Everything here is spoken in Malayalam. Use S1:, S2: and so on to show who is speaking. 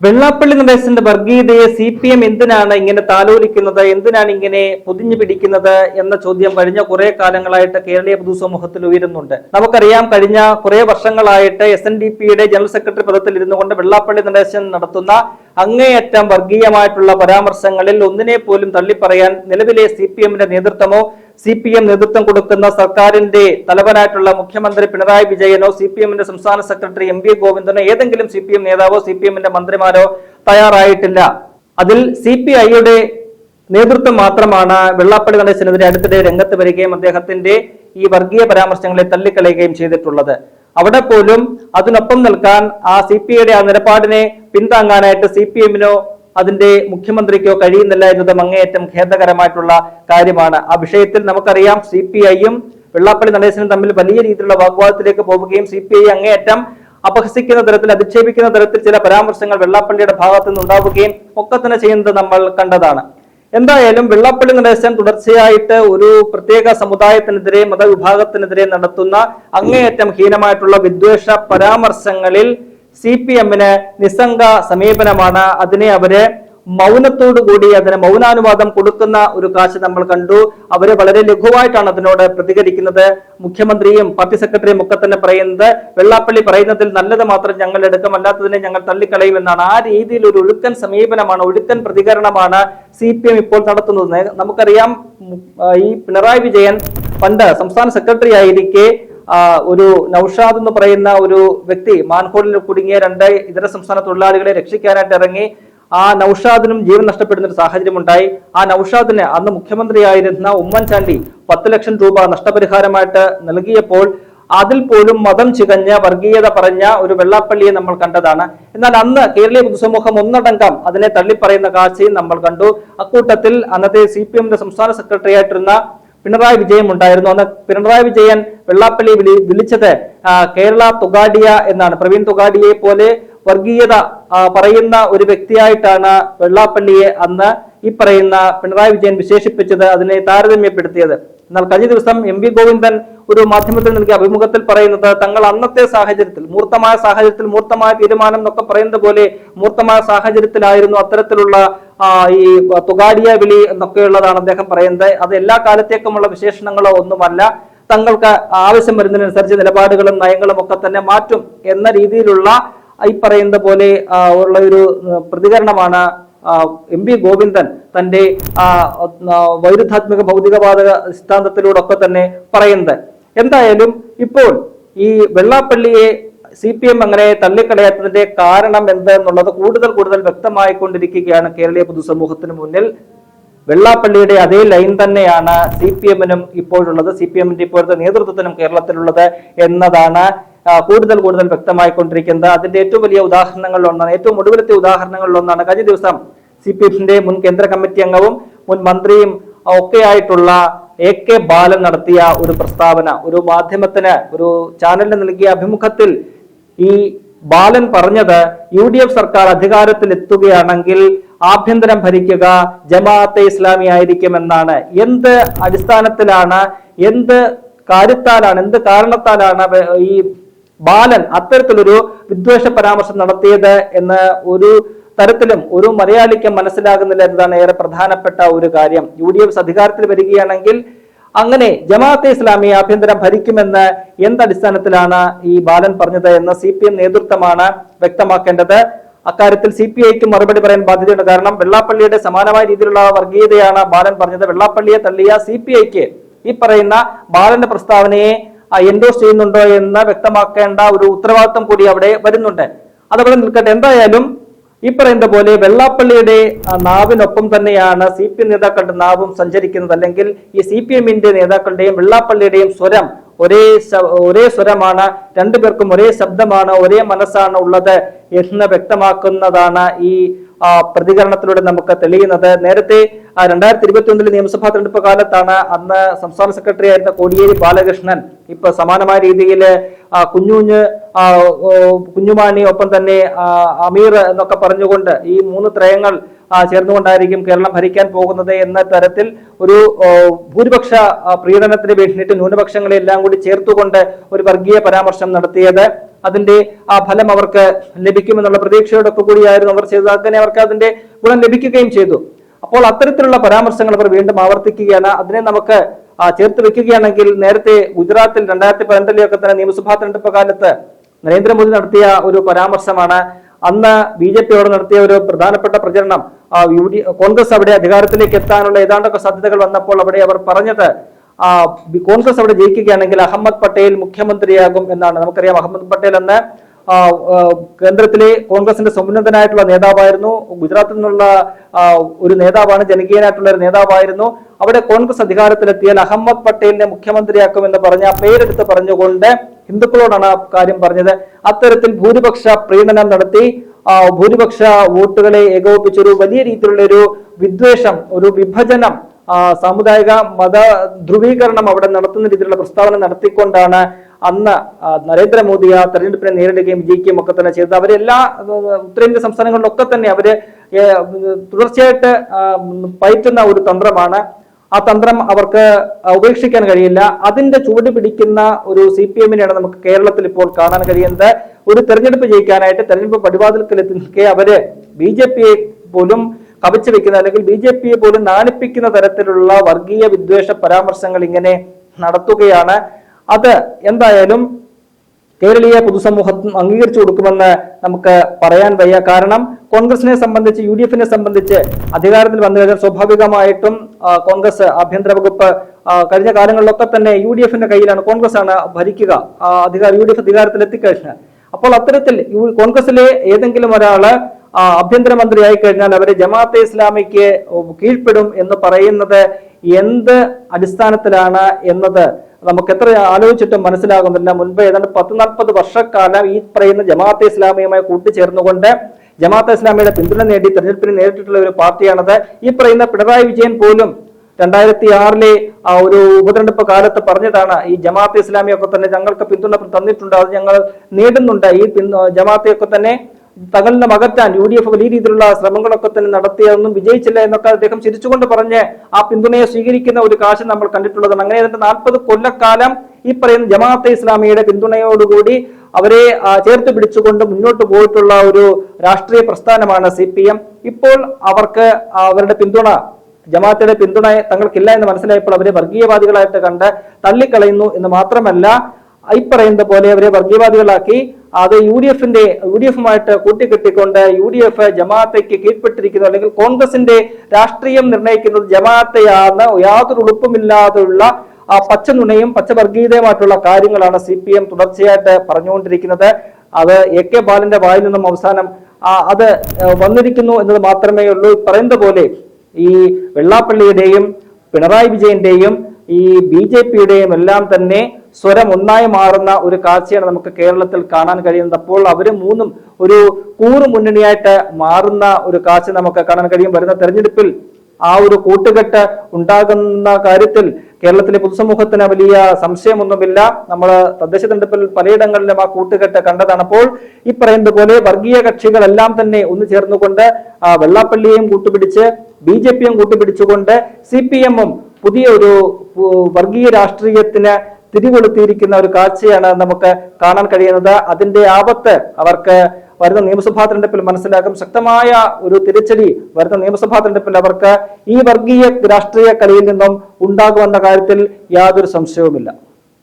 S1: വെള്ളാപ്പള്ളി നടേശന്റെ വർഗീയതയെ സി പി എം എന്തിനാണ് ഇങ്ങനെ താലോലിക്കുന്നത്? എന്തിനാണ് ഇങ്ങനെ പൊതിഞ്ഞു പിടിക്കുന്നത് എന്ന ചോദ്യം കഴിഞ്ഞ കുറെ കാലങ്ങളായിട്ട് കേരളീയ പൊതുസമൂഹത്തിൽ ഉയരുന്നുണ്ട്. നമുക്കറിയാം കഴിഞ്ഞ കുറെ വർഷങ്ങളായിട്ട് എസ് എൻ ഡി പിയുടെ ജനറൽ സെക്രട്ടറി പദത്തിൽ ഇരുന്നുകൊണ്ട് വെള്ളാപ്പള്ളി നടേശൻ നടത്തുന്ന അങ്ങേയറ്റം വർഗീയമായിട്ടുള്ള പരാമർശങ്ങളിൽ ഒന്നിനെ പോലും തള്ളിപ്പറയാൻ നിലവിലെ സി പി എമ്മിന്റെ നേതൃത്വമോ സി പി എം നേതൃത്വം കൊടുക്കുന്ന സർക്കാരിന്റെ തലവനായിട്ടുള്ള മുഖ്യമന്ത്രി പിണറായി വിജയനോ സി പി എമ്മിന്റെ സംസ്ഥാന സെക്രട്ടറി എം വി ഗോവിന്ദനോ ഏതെങ്കിലും സി പി എം നേതാവോ സി പി എമ്മിന്റെ മന്ത്രിമാരോ തയ്യാറായിട്ടില്ല. അതിൽ സി പി ഐയുടെ നേതൃത്വം മാത്രമാണ് വെള്ളാപ്പള്ളി നടേശനെതിരെ അടുത്തിടെ രംഗത്ത് വരികയും അദ്ദേഹത്തിന്റെ ഈ വർഗീയ പരാമർശങ്ങളെ തള്ളിക്കളയുകയും ചെയ്തിട്ടുള്ളത്. അവിടെ പോലും അതിനൊപ്പം നിൽക്കാൻ ആ സി പി ഐയുടെ ആ നിലപാടിനെ പിന്താങ്ങാനായിട്ട് സി പി എമ്മിനോ അതിന്റെ മുഖ്യമന്ത്രിക്കോ കഴിയുന്നില്ല എന്നത് അങ്ങേയറ്റം ഖേദകരമായിട്ടുള്ള കാര്യമാണ്. ആ വിഷയത്തിൽ നമുക്കറിയാം സി പി ഐയും വെള്ളാപ്പള്ളി നടേശനും തമ്മിൽ വലിയ രീതിയിലുള്ള വാഗ്വാദത്തിലേക്ക് പോവുകയും സി പി ഐ അങ്ങേയറ്റം അപഹസിക്കുന്ന തരത്തിൽ അധിക്ഷേപിക്കുന്ന തരത്തിൽ ചില പരാമർശങ്ങൾ വെള്ളാപ്പള്ളിയുടെ ഭാഗത്തു നിന്നുണ്ടാവുകയും ഒക്കെ തന്നെ ചെയ്യുന്നത് നമ്മൾ കണ്ടതാണ്. എന്തായാലും വെള്ളപ്പള്ളി നടേശൻ തുടർച്ചയായിട്ട് ഒരു പ്രത്യേക സമുദായത്തിനെതിരെ മതവിഭാഗത്തിനെതിരെ നടത്തുന്ന അങ്ങേയറ്റം ഹീനമായിട്ടുള്ള വിദ്വേഷ പരാമർശങ്ങളിൽ സി പി എമ്മിന് നിസ്സംഗ സമീപനമാണ്. അതിനെ അവർ മൗനത്തോടു കൂടി അതിന് മൗനാനുവാദം കൊടുക്കുന്ന ഒരു കാഴ്ച നമ്മൾ കണ്ടു. അവർ വളരെ ലഘുവായിട്ടാണ് അതിനോട് പ്രതികരിക്കുന്നത്. മുഖ്യമന്ത്രിയും പാർട്ടി സെക്രട്ടറിയും ഒക്കെ തന്നെ പറയുന്നത് വെള്ളാപ്പള്ളി പറയുന്നതിൽ നല്ലത് മാത്രം ഞങ്ങൾ എടുക്കും അല്ലാത്തതിനെ ഞങ്ങൾ തള്ളിക്കളയും എന്നാണ്. ആ രീതിയിൽ ഒരു ഒഴുക്കൻ സമീപനമാണ് ഒഴുക്കൻ പ്രതികരണമാണ് സി പി എം ഇപ്പോൾ നടത്തുന്നത്. നമുക്കറിയാം ഈ പിണറായി വിജയൻ പണ്ട് സംസ്ഥാന സെക്രട്ടറി ആയിരിക്കെ ഒരു നൌഷാദ് എന്ന് പറയുന്ന ഒരു വ്യക്തി മാൻഹോളിൽ കുടുങ്ങിയ രണ്ട് ഇതര സംസ്ഥാന തൊഴിലാളികളെ രക്ഷിക്കാനായിട്ട് ഇറങ്ങി ആ നൌഷാദിനും ജീവൻ നഷ്ടപ്പെടുന്ന ഒരു സാഹചര്യം ഉണ്ടായി ആ നൌഷാദിന് അന്ന് മുഖ്യമന്ത്രിയായിരുന്ന ഉമ്മൻചാണ്ടി പത്ത് ലക്ഷം രൂപ നഷ്ടപരിഹാരമായിട്ട് നൽകിയപ്പോൾ അതിൽ പോലും മതം ചികഞ്ഞ വർഗീയത പറഞ്ഞ ഒരു വെള്ളാപ്പള്ളിയെ നമ്മൾ കണ്ടതാണ്. എന്നാൽ അന്ന് കേരളീയ പൊതുസമൂഹം ഒന്നടങ്കം അതിനെ തള്ളിപ്പറയുന്ന കാഴ്ചയും നമ്മൾ കണ്ടു. അക്കൂട്ടത്തിൽ അന്നത്തെ സി പി എമ്മിന്റെ സംസ്ഥാന സെക്രട്ടറി ആയിട്ടിരുന്ന പിണറായി വിജയൻ ഉണ്ടായിരുന്നു. അന്ന് പിണറായി വിജയൻ വെള്ളാപ്പള്ളി വിളി വിളിച്ചത് കേരള തുഗാഡിയ എന്നാണ്. പ്രവീൺ തുഗാഡിയെ പോലെ വർഗീയത പറയുന്ന ഒരു വ്യക്തിയായിട്ടാണ് വെള്ളാപ്പള്ളിയെ അന്ന് ഈ പറയുന്ന പിണറായി വിജയൻ വിശേഷിപ്പിച്ചത് അതിനെ താരതമ്യപ്പെടുത്തിയത്. എന്നാൽ കഴിഞ്ഞ ദിവസം എം വി ഗോവിന്ദൻ ഒരു മാധ്യമത്തിൽ നൽകിയ അഭിമുഖത്തിൽ പറയുന്നത് തങ്ങൾ അന്നത്തെ സാഹചര്യത്തിൽ മൂർത്തമായ സാഹചര്യത്തിൽ മൂർത്തമായ തീരുമാനം എന്നൊക്കെ പറയുന്നത് പോലെ മൂർത്തമായ സാഹചര്യത്തിലായിരുന്നു അത്തരത്തിലുള്ള ഈ തുകാടിയ വിളി എന്നൊക്കെയുള്ളതാണ് അദ്ദേഹം പറയുന്നത്. അത് എല്ലാ കാലത്തേക്കുമുള്ള വിശേഷണങ്ങളോ ഒന്നുമല്ല. തങ്ങൾക്ക് ആവശ്യം വരുന്നതിനനുസരിച്ച് നിലപാടുകളും നയങ്ങളും ഒക്കെ തന്നെ മാറ്റും എന്ന രീതിയിലുള്ള ഈ പറയുന്ന പോലെ ഉള്ള ഒരു പ്രതികരണമാണ് എം പി ഗോവിന്ദൻ തന്റെ വൈരുദ്ധാത്മിക ഭൗതികവാദ സിദ്ധാന്തത്തിലൂടെ ഒക്കെ തന്നെ പറയുന്നത്. എന്തായാലും ഇപ്പോൾ ഈ വെള്ളാപ്പള്ളിയെ സി പി എം അങ്ങനെ തള്ളിക്കളയാത്തതിന്റെ കാരണം എന്തെന്നുള്ളത് കൂടുതൽ കൂടുതൽ വ്യക്തമായിക്കൊണ്ടിരിക്കുകയാണ് കേരളീയ പൊതുസമൂഹത്തിന് മുന്നിൽ. വെള്ളാപ്പള്ളിയുടെ അതേ ലൈൻ തന്നെയാണ് സി പി എമ്മിനും ഇപ്പോഴുള്ളത്. സി പി എമ്മിന്റെ ഇപ്പോഴത്തെ നേതൃത്വത്തിനും കേരളത്തിലുള്ളത് എന്നതാണ് കൂടുതൽ കൂടുതൽ വ്യക്തമായിക്കൊണ്ടിരിക്കുന്നത്. അതിന്റെ ഏറ്റവും വലിയ ഉദാഹരണങ്ങളിൽ ഒന്നാണ് ഏറ്റവും ഒടുവിലത്തെ ഉദാഹരണങ്ങളിൽ ഒന്നാണ് കഴിഞ്ഞ ദിവസം സി പി എഫിന്റെ മുൻ കേന്ദ്ര കമ്മിറ്റി അംഗവും മുൻ മന്ത്രിയും ഒക്കെ ആയിട്ടുള്ള എ കെ ബാലൻ നടത്തിയ ഒരു പ്രസ്താവന ഒരു മാധ്യമത്തിന് ഒരു ചാനലിന് നൽകിയ അഭിമുഖത്തിൽ ഈ ബാലൻ പറഞ്ഞത് യു സർക്കാർ അധികാരത്തിൽ എത്തുകയാണെങ്കിൽ ആഭ്യന്തരം ഭരിക്കുക ജമാഅത്തെ ഇസ്ലാമി ആയിരിക്കുമെന്നാണ്. എന്ത് അടിസ്ഥാനത്തിലാണ് എന്ത് കാര്യത്താലാണ് എന്ത് കാരണത്താലാണ് ഈ ബാലൻ അത്തരത്തിലൊരു വിദ്വേഷ പരാമർശം നടത്തിയത് എന്ന് ഒരു തരത്തിലും ഒരു മലയാളിക്ക് മനസ്സിലാകുന്നില്ല എന്നതാണ് ഏറെ പ്രധാനപ്പെട്ട ഒരു കാര്യം. യു ഡി എഫ് അധികാരത്തിൽ വരികയാണെങ്കിൽ അങ്ങനെ ജമാഅത്തെ ഇസ്ലാമി ആഭ്യന്തരം ഭരിക്കുമെന്ന് എന്തടിസ്ഥാനത്തിലാണ് ഈ ബാലൻ പറഞ്ഞത് എന്ന് സി പി എം നേതൃത്വമാണ് വ്യക്തമാക്കേണ്ടത്. അക്കാര്യത്തിൽ സി പി ഐക്ക് മറുപടി പറയാൻ ബാധ്യതയുണ്ട്. കാരണം വെള്ളാപ്പള്ളിയുടെ സമാനമായ രീതിയിലുള്ള വർഗീയതയാണ് ബാലൻ പറഞ്ഞത്. വെള്ളാപ്പള്ളിയെ തള്ളിയ സി പി ഐക്ക് ഈ പറയുന്ന ബാലന്റെ പ്രസ്താവനയെ എൻഡോസ് ചെയ്യുന്നുണ്ടോ എന്ന് വ്യക്തമാക്കേണ്ട ഒരു ഉത്തരവാദിത്വം കൂടി അവിടെ വരുന്നുണ്ട്. അതവിടെ നിൽക്കട്ടെ എന്തായാലും ഈ പറയുന്ന പോലെ വെള്ളാപ്പള്ളിയുടെ നാവിനൊപ്പം തന്നെയാണ് സി പി നേതാക്കളുടെ നാവും സഞ്ചരിക്കുന്നത്. അല്ലെങ്കിൽ ഈ സി പി എമ്മിന്റെ നേതാക്കളുടെയും വെള്ളാപ്പള്ളിയുടെയും സ്വരം ഒരേ ഒരേ സ്വരമാണ് രണ്ടുപേർക്കും ഒരേ ശബ്ദമാണ് ഒരേ മനസ്സാണ് ഉള്ളത് എന്ന് വ്യക്തമാക്കുന്നതാണ് ഈ പ്രതികരണത്തിലൂടെ നമുക്ക് തെളിയുന്നത്. നേരത്തെ രണ്ടായിരത്തി ഇരുപത്തി ഒന്നിലെ നിയമസഭാ തെരഞ്ഞെടുപ്പ് കാലത്താണ് അന്ന് സംസ്ഥാന സെക്രട്ടറി ആയിരുന്ന കോടിയേരി ബാലകൃഷ്ണൻ ഇപ്പൊ സമാനമായ രീതിയിൽ കുഞ്ഞുഞ്ഞ് കുഞ്ഞുമാണി ഒപ്പം തന്നെ അമീർ എന്നൊക്കെ പറഞ്ഞുകൊണ്ട് ഈ മൂന്ന് ത്രയങ്ങൾ ചേർന്നുകൊണ്ടായിരിക്കും കേരളം ഭരിക്കാൻ പോകുന്നത് എന്ന തരത്തിൽ ഒരു ഭൂരിപക്ഷ പ്രീണനത്തിന് വേണ്ടിയിട്ട് ന്യൂനപക്ഷങ്ങളെ എല്ലാം കൂടി ചേർത്തുകൊണ്ട് ഒരു വർഗീയ പരാമർശം നടത്തിയത്. അതിന്റെ ആ ഫലം അവർക്ക് ലഭിക്കുമെന്നുള്ള പ്രതീക്ഷയോടൊക്കെ കൂടിയായിരുന്നു അവർ ചെയ്തത്. അങ്ങനെ അവർക്ക് അതിന്റെ ഗുണം ലഭിക്കുകയും ചെയ്തു. അപ്പോൾ അത്തരത്തിലുള്ള പരാമർശങ്ങൾ അവർ വീണ്ടും ആവർത്തിക്കുകയാണ്. അതിനെ നമുക്ക് ചേർത്ത് വെക്കുകയാണെങ്കിൽ നേരത്തെ ഗുജറാത്തിൽ രണ്ടായിരത്തി പതിനെട്ടിലെയൊക്കെ തന്നെ നിയമസഭാ തെരഞ്ഞെടുപ്പ് കാലത്ത് നരേന്ദ്രമോദി നടത്തിയ ഒരു പരാമർശം അന്ന് ബി ജെ പിയോട് നടത്തിയ ഒരു പ്രധാനപ്പെട്ട പ്രചരണം യു ഡി കോൺഗ്രസ് അവിടെ അധികാരത്തിലേക്ക് എത്താനുള്ള ഏതാണ്ടൊക്കെ സാധ്യതകൾ വന്നപ്പോൾ അവിടെ അവർ പറഞ്ഞത് കോൺഗ്രസ് അവിടെ ജയിക്കുകയാണെങ്കിൽ അഹമ്മദ് പട്ടേൽ മുഖ്യമന്ത്രിയാകും എന്നാണ്. നമുക്കറിയാം അഹമ്മദ് പട്ടേൽ ആ, കേന്ദ്രത്തിലെ കോൺഗ്രസിന്റെ സമുന്നതനായിട്ടുള്ള നേതാവായിരുന്നു. ഗുജറാത്തിൽ നിന്നുള്ള ഒരു നേതാവാണ് ജനകീയനായിട്ടുള്ള ഒരു നേതാവായിരുന്നു. അവിടെ കോൺഗ്രസ് അധികാരത്തിലെത്തിയാൽ അഹമ്മദ് പട്ടേലിനെ മുഖ്യമന്ത്രിയാക്കുമെന്ന് പറഞ്ഞ പേരെടുത്ത് പറഞ്ഞുകൊണ്ട് ഹിന്ദുക്കളോടാണ് ആ കാര്യം പറഞ്ഞത്. അത്തരത്തിൽ ഭൂരിപക്ഷ പ്രീണനം നടത്തി ഭൂരിപക്ഷ വോട്ടുകളെ ഏകോപിപ്പിച്ചൊരു വലിയ രീതിയിലുള്ള ഒരു വിദ്വേഷം ഒരു വിഭജനം സാമുദായിക മത ധ്രുവീകരണം അവിടെ നടത്തുന്ന രീതിയിലുള്ള പ്രസ്താവന നടത്തിക്കൊണ്ടാണ് അന്ന് നരേന്ദ്രമോദി ആ തെരഞ്ഞെടുപ്പിനെ നേരിടുകയും വിജയിക്കുകയും ഒക്കെ തന്നെ ചെയ്തത്. അവരെല്ലാ ഉത്തരേന്ത്യ സംസ്ഥാനങ്ങളിലൊക്കെ തന്നെ അവർ തുടർച്ചയായിട്ട് പയറ്റുന്ന ഒരു തന്ത്രമാണ്. ആ തന്ത്രം അവർക്ക് ഉപേക്ഷിക്കാൻ കഴിയില്ല. അതിന്റെ ചുവട് പിടിക്കുന്ന ഒരു സി പി എമ്മിനെയാണ് നമുക്ക് കേരളത്തിൽ ഇപ്പോൾ കാണാൻ കഴിയുന്നത്. ഒരു തെരഞ്ഞെടുപ്പ് ജയിക്കാനായിട്ട് തെരഞ്ഞെടുപ്പ് പടിവാതിൽക്കൽ എത്തി അവർ ബി ജെ പിയെ പോലും കവച്ചു വെക്കുന്ന അല്ലെങ്കിൽ ബി ജെ പിയെ പോലും നാണിപ്പിക്കുന്ന തരത്തിലുള്ള വർഗീയ വിദ്വേഷ പരാമർശങ്ങൾ ഇങ്ങനെ നടത്തുകയാണ്. അത് എന്തായാലും കേരളീയ പൊതുസമൂഹം അംഗീകരിച്ചു കൊടുക്കുമെന്ന് നമുക്ക് പറയാൻ വയ്യ. കാരണം കോൺഗ്രസിനെ സംബന്ധിച്ച് യു ഡി എഫിനെ സംബന്ധിച്ച് അധികാരത്തിൽ വന്നു കഴിഞ്ഞാൽ സ്വാഭാവികമായിട്ടും കോൺഗ്രസ് ആഭ്യന്തര വകുപ്പ് കഴിഞ്ഞ കാലങ്ങളിലൊക്കെ തന്നെ യു ഡി എഫിന്റെ കയ്യിലാണ് കോൺഗ്രസ് ആണ് ഭരിക്കുക. അധികാര യു ഡി എഫ് അധികാരത്തിൽ എത്തിക്കഴിഞ്ഞാൽ അപ്പോൾ അത്തരത്തിൽ കോൺഗ്രസിലെ ഏതെങ്കിലും ഒരാൾ ആഭ്യന്തരമന്ത്രി ആയി കഴിഞ്ഞാൽ അവരെ ജമാഅത്തെ ഇസ്ലാമിക്ക് കീഴ്പ്പെടും എന്ന് പറയുന്നത് എന്ത് അടിസ്ഥാനത്തിലാണ് എന്നത് നമുക്ക് എത്ര ആലോചിച്ചിട്ടും മനസ്സിലാകുന്നില്ല. മുൻപ് ഏതാണ്ട് പത്ത് നാൽപ്പത് വർഷക്കാലം ഈ പറയുന്ന ജമാഅത്തെ ഇസ്ലാമിയുമായി കൂട്ടിച്ചേർന്നുകൊണ്ട് ജമാഅത്തെ ഇസ്ലാമിയുടെ പിന്തുണ നേടി തെരഞ്ഞെടുപ്പിന് നേരിട്ടിട്ടുള്ള ഒരു പാർട്ടിയാണത്. ഈ പറയുന്ന പിണറായി വിജയൻ പോലും രണ്ടായിരത്തി ആറിലെ ആ ഒരു ഉപതെരഞ്ഞെടുപ്പ് കാലത്ത് പറഞ്ഞതാണ് ഈ ജമാഅത്തെ ഇസ്ലാമിയൊക്കെ തന്നെ ഞങ്ങൾക്ക് പിന്തുണ തന്നിട്ടുണ്ട് അത് ഞങ്ങൾ നേടുന്നുണ്ട്. ഈ ജമാഅത്തെയൊക്കെ തന്നെ തങ്ങളിൽ മകറ്റാൻ യു ഡി എഫ് വലിയ രീതിയിലുള്ള ശ്രമങ്ങളൊക്കെ തന്നെ നടത്തിയതൊന്നും വിജയിച്ചില്ല എന്നൊക്കെ അദ്ദേഹം ചിരിച്ചുകൊണ്ട് പറഞ്ഞ് ആ പിന്തുണയെ സ്വീകരിക്കുന്ന ഒരു കാശ് നമ്മൾ കണ്ടിട്ടുള്ളതാണ്. അങ്ങനെ അതിന്റെ നാൽപ്പത് കൊല്ലക്കാലം ഈ പറയുന്ന ജമാഅത്തെ ഇസ്ലാമിയുടെ പിന്തുണയോടുകൂടി അവരെ ചേർത്ത് പിടിച്ചുകൊണ്ട് മുന്നോട്ട് പോയിട്ടുള്ള ഒരു രാഷ്ട്രീയ പ്രസ്ഥാനമാണ് സി പി എം. ഇപ്പോൾ അവർക്ക് അവരുടെ പിന്തുണ ജമാഅത്തിന്റെ പിന്തുണ തങ്ങൾക്കില്ല എന്ന് മനസ്സിലായപ്പോൾ അവരെ വർഗീയവാദികളായിട്ട് കണ്ട് തള്ളിക്കളയുന്നു എന്ന് മാത്രമല്ല ഈ പറയുന്ന പോലെ അവരെ വർഗീയവാദികളാക്കി. അത് യു ഡി എഫിന്റെ യു ഡി എഫുമായിട്ട് കൂട്ടിക്കെട്ടിക്കൊണ്ട് യു ഡി എഫ് ജമാഅത്തേക്ക് കീഴ്പ്പെട്ടിരിക്കുന്നു. അല്ലെങ്കിൽ കോൺഗ്രസിന്റെ രാഷ്ട്രീയം നിർണയിക്കുന്നത് ജമാഅത്തെയാണ്. യാതൊരു ഉളുപ്പുമില്ലാതെയുള്ള ആ പച്ച നുണയും പച്ചവർഗീയതയുമായിട്ടുള്ള കാര്യങ്ങളാണ് സി പി എം തുടർച്ചയായിട്ട് പറഞ്ഞുകൊണ്ടിരിക്കുന്നത്. അത് എ കെ ബാലന്റെ വായിൽ നിന്നും അവസാനം അത് വന്നിരിക്കുന്നു എന്നത് മാത്രമേ ഉള്ളൂ പറയുന്ന പോലെ ഈ വെള്ളാപ്പള്ളിയുടെയും പിണറായി വിജയന്റെയും ഈ ബി ജെ പിയുടെയും എല്ലാം തന്നെ സ്വരം ഒന്നായി മാറുന്ന ഒരു കാഴ്ചയാണ് നമുക്ക് കേരളത്തിൽ കാണാൻ കഴിയുന്നത്. അപ്പോൾ അവർ മൂന്നും ഒരു കൂറു മുന്നണിയായിട്ട് മാറുന്ന ഒരു കാഴ്ച നമുക്ക് കാണാൻ കഴിയും. വരുന്ന തെരഞ്ഞെടുപ്പിൽ ആ ഒരു കൂട്ടുകെട്ട് ഉണ്ടാകുന്ന കാര്യത്തിൽ കേരളത്തിലെ പൊതുസമൂഹത്തിന് വലിയ സംശയമൊന്നുമില്ല. നമ്മൾ തദ്ദേശ തെരഞ്ഞെടുപ്പിൽ പലയിടങ്ങളിലും ആ കൂട്ടുകെട്ട് കണ്ടതാണ്. അപ്പോൾ ഈ പറയുന്നത് പോലെ വർഗീയ കക്ഷികളെല്ലാം തന്നെ ഒന്ന് ചേർന്നുകൊണ്ട് വെള്ളാപ്പള്ളിയെയും കൂട്ടുപിടിച്ച് ബി ജെ പിയും കൂട്ടുപിടിച്ചുകൊണ്ട് സി പി എമ്മും പുതിയ ഒരു വർഗീയ രാഷ്ട്രീയത്തിന് തിരികൊളുത്തിയിരിക്കുന്ന ഒരു കാഴ്ചയാണ് നമുക്ക് കാണാൻ കഴിയുന്നത്. അതിന്റെ ആപത്ത് അവർക്ക് വരുന്ന നിയമസഭാ തെരഞ്ഞെടുപ്പിൽ മനസ്സിലാക്കും. ശക്തമായ ഒരു തിരിച്ചടി വരുന്ന നിയമസഭാ തെരഞ്ഞെടുപ്പിൽ അവർക്ക് ഈ വർഗീയ രാഷ്ട്രീയ കളിയിൽ നിന്നും ഉണ്ടാകുമെന്ന കാര്യത്തിൽ യാതൊരു സംശയവുമില്ല.